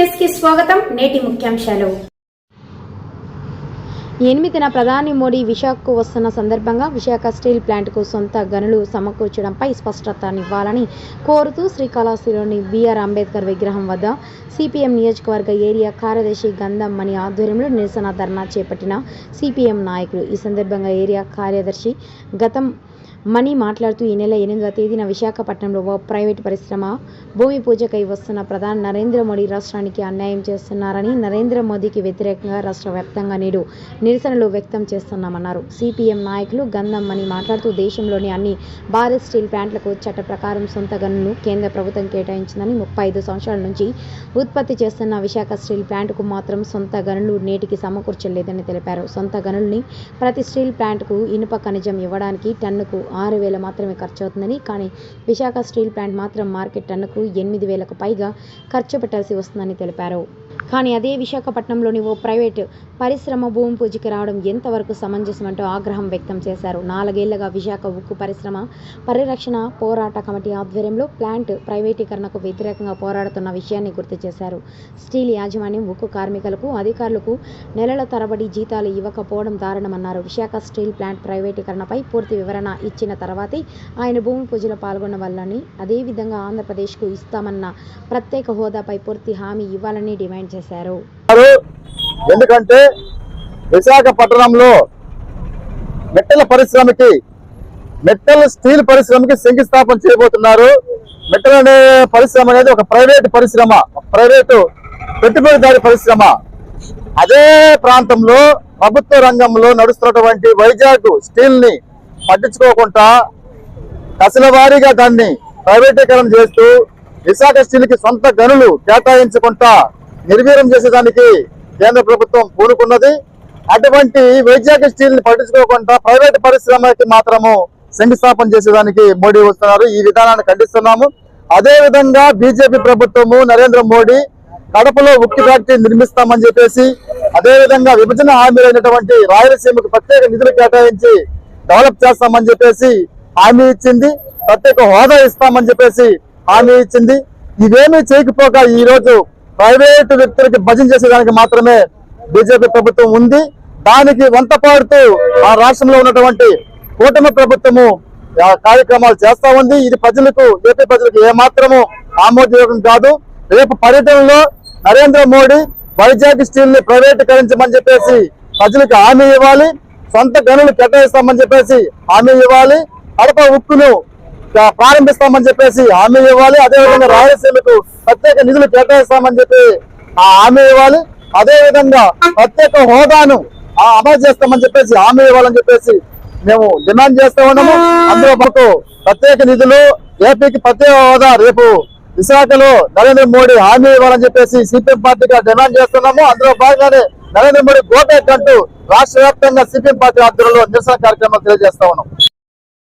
కి స్వాగతం నేటి ముఖ్యాంశాలు. ఎనిమిదిన ప్రధాని మోడీ విశాఖకు వస్తున్న సందర్భంగా విశాఖ స్టీల్ ప్లాంట్కు సొంత గనులు సమకూర్చడంపై స్పష్టతనివ్వాలని కోరుతూ శ్రీకాళహస్తిలోని బీఆర్ అంబేద్కర్ విగ్రహం వద్ద సిపిఎం నియోజకవర్గ ఏరియా కార్యదర్శి గంధం మణి ఆధ్వర్యంలో నిరసన ధర్నా చేపట్టిన సిపిఎం నాయకులు. ఈ సందర్భంగా ఏరియా కార్యదర్శి గతం మణి మాట్లాడుతూ ఈ నెల ఎనిమిదవ తేదీన విశాఖపట్నంలో ఓ ప్రైవేటు పరిశ్రమ భూమి పూజకై వస్తున్న ప్రధాని నరేంద్ర మోడీ రాష్ట్రానికి అన్యాయం చేస్తున్నారని నరేంద్ర మోదీకి వ్యతిరేకంగా రాష్ట్ర వ్యాప్తంగా నేడు నిరసనలు వ్యక్తం చేస్తున్నామన్నారు. సిపిఎం నాయకులు గంధం మణి మాట్లాడుతూ దేశంలోని అన్ని భారత్ స్టీల్ ప్లాంట్లకు చట్ట ప్రకారం సొంత గనులను కేంద్ర ప్రభుత్వం కేటాయించిందని ముప్పై ఐదు సంవత్సరాల నుంచి ఉత్పత్తి చేస్తున్న విశాఖ స్టీల్ ప్లాంట్కు మాత్రం సొంత గనులు నేటికి సమకూర్చలేదని తెలిపారు. సొంత గనుల్ని ప్రతి స్టీల్ ప్లాంట్కు ఇనుప ఖనిజం ఇవ్వడానికి టన్నుకు ఆరు వేల మాత్రమే ఖర్చు అవుతుందని కానీ విశాఖ స్టీల్ ప్లాంట్ మాత్రం మార్కెట్ టన్నుకు ఎనిమిది వేలకు పైగా ఖర్చు పెట్టాల్సి వస్తుందని తెలిపారు. కానీ అదే విశాఖపట్నంలోని ఓ ప్రైవేటు పరిశ్రమ భూమి పూజకి రావడం ఎంతవరకు సమంజసమంటూ ఆగ్రహం వ్యక్తం చేశారు. నాలుగేళ్ళుగా విశాఖ ఉక్కు పరిశ్రమ పరిరక్షణ పోరాట కమిటీ ఆధ్వర్యంలో ప్లాంట్ ప్రైవేటీకరణకు వ్యతిరేకంగా పోరాడుతున్న విషయాన్ని గుర్తు చేశారు. స్టీల్ యాజమాన్యం ఉక్కు కార్మికులకు అధికారులకు నెలల తరబడి జీతాలు ఇవ్వకపోవడం దారుణమన్నారు. విశాఖ స్టీల్ ప్లాంట్ ప్రైవేటీకరణపై పూర్తి వివరణ ఇచ్చిన తర్వాతే ఆయన భూమి పూజలో పాల్గొన్న వల్లని అదేవిధంగా ఆంధ్రప్రదేశ్కు ఇస్తామన్న ప్రత్యేక హోదాపై పూర్తి హామీ ఇవ్వాలని డిమాండ్ చేశారు. చేశారు. ఎందుకంటే విశాఖపట్నంలో మెట్టల పరిశ్రమకి మెట్టల స్టీల్ పరిశ్రమకి శంకుస్థాపన చేయబోతున్నారు. మెట్టల అనే పరిశ్రమ అనేది ఒక ప్రైవేట్ పరిశ్రమ ప్రైవేటు పెట్టుబడిదారి పరిశ్రమ. అదే ప్రాంతంలో ప్రభుత్వ రంగంలో నడుస్తున్నటువంటి వైజాగ్ స్టీల్ని పట్టించుకోకుండా దశల వారీగా దాన్ని ప్రైవేటీకరణ చేస్తూ విశాఖ స్టీల్కి సొంత గనులు కేటాయించకుండా నిర్వీర్యం చేసేదానికి కేంద్ర ప్రభుత్వం పూనుకున్నది. అటువంటి వైజాగ్ స్టీల్ని పట్టించుకోకుండా ప్రైవేట్ పరిశ్రమకి మాత్రము శంకుస్థాపన చేసేదానికి మోడీ వస్తున్నారు. ఈ విధానాన్ని ఖండిస్తున్నాము. అదే విధంగా బీజేపీ ప్రభుత్వము నరేంద్ర మోడీ కడపలో ఉక్కి ఫ్యాక్టరీ నిర్మిస్తామని చెప్పేసి అదే విధంగా విభజన హామీలైనటువంటి రాయలసీమకు ప్రత్యేక నిధులు కేటాయించి డెవలప్ చేస్తామని చెప్పేసి హామీ ఇచ్చింది. ప్రత్యేక హోదా ఇస్తామని చెప్పేసి హామీ ఇచ్చింది. ఇవేమీ చేయకపోగా ఈ రోజు ప్రైవేటు వ్యక్తులకి భజన చేసేదానికి మాత్రమే బీజేపీ ప్రభుత్వం ఉంది. దానికి వంత పాడుతూ ఆ రాష్ట్రంలో ఉన్నటువంటి కూటమి ప్రభుత్వము కార్యక్రమాలు చేస్తా ఉంది. ఇది ప్రజలకు ఏపీ ప్రజలకు ఏమాత్రము ఆమోదయోగం కాదు. రేపు పర్యటనలో నరేంద్ర మోడీ వైజాగ్ స్టీల్ని ప్రైవేటీకరించమని చెప్పేసి ప్రజలకు హామీ ఇవ్వాలి. సొంత గనులు కేటాయిస్తామని చెప్పేసి హామీ ఇవ్వాలి. కడప ఉక్కును ప్రారంభిస్తామని చెప్పేసి హామీ ఇవ్వాలి. అదేవిధంగా రాయలసీమకు ప్రత్యేక నిధులు కేటాయిస్తామని చెప్పి ఆ హామీ ఇవ్వాలి. అదే విధంగా ప్రత్యేక హోదాను ఆ, అమలు చేస్తామని చెప్పేసి హామీ ఇవ్వాలని చెప్పేసి మేము డిమాండ్ చేస్తా ఉన్నాము. అందులో మాకు ప్రత్యేక నిధులు ఏపీకి ప్రత్యేక హోదా రేపు విశాఖలో నరేంద్ర మోడీ హామీ ఇవ్వాలని చెప్పేసి సిపిఎం పార్టీగా డిమాండ్ చేస్తున్నాము. అందులో భాగంగానే నరేంద్ర మోడీ గోటెక్ అంటూ రాష్ట్ర వ్యాప్తంగా సిపిఎం పార్టీ ఆధ్వర్యంలో నిరసన కార్యక్రమాలు తెలియజేస్తా ఉన్నాం.